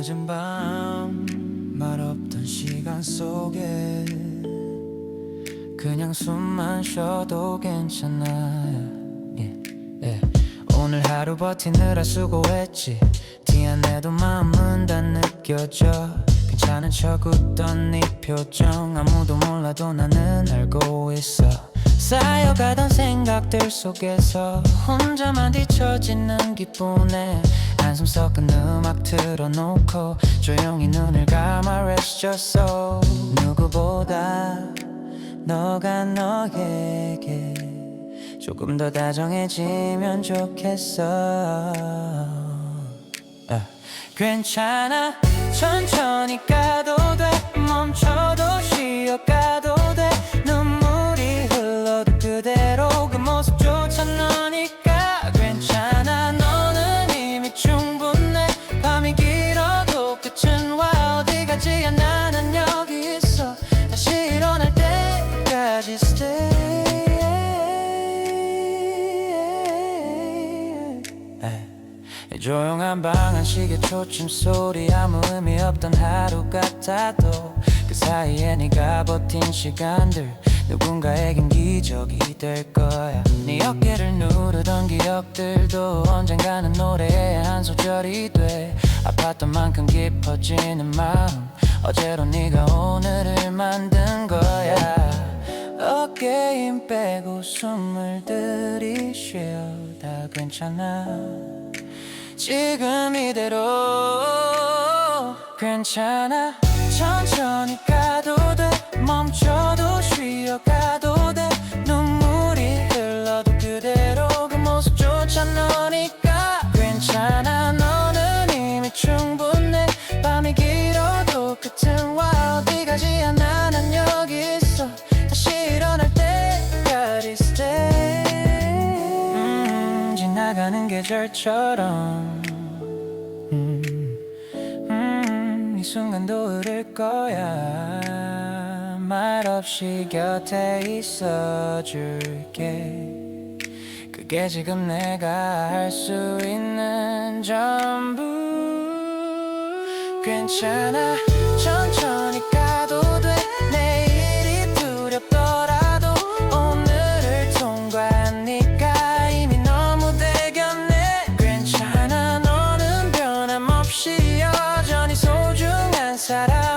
늦은 밤 말없던 시간 속에 그냥 숨만 쉬어도 괜찮아. 예, 예. 오늘 하루 버티느라 수고했지. 티 안 내도 마음은 다 느껴져. 괜찮은 척 웃던 네 표정 아무도 몰라도 나는 알고 있어 쌓여가던 생각들 속에서 혼자만 뒤처지는 기분에 한숨 섞은 음악 틀어놓고 조용히 눈을 감아 rest your soul 누구보다 너가 너에게 조금 더 다정해지면 좋겠어. 아, 괜찮아. 천천히 가도 돼. 멈춰 이 조용한 방 안식의 초침 소리 아무 의미 없던 하루 같아도 그 사이에 네가 버틴 시간들 누군가에겐 기적이 될 거야. 네 어깨를 누르던 기억들도 언젠가는 노래의 한 소절이 돼. 아팠던 만큼 깊어지는 마음 어제로 네가 오늘을 만든 거야. 어깨 힘 빼고 숨을 들이쉬어 다 괜찮아 지금 이대로 괜찮아? 천천히 가 계절처럼. 음, 음, 이 순간도 흐를 거야. 말없이 곁에 있어줄게. 그게 지금 내가 할 수 있는 전부. 괜찮아 tada.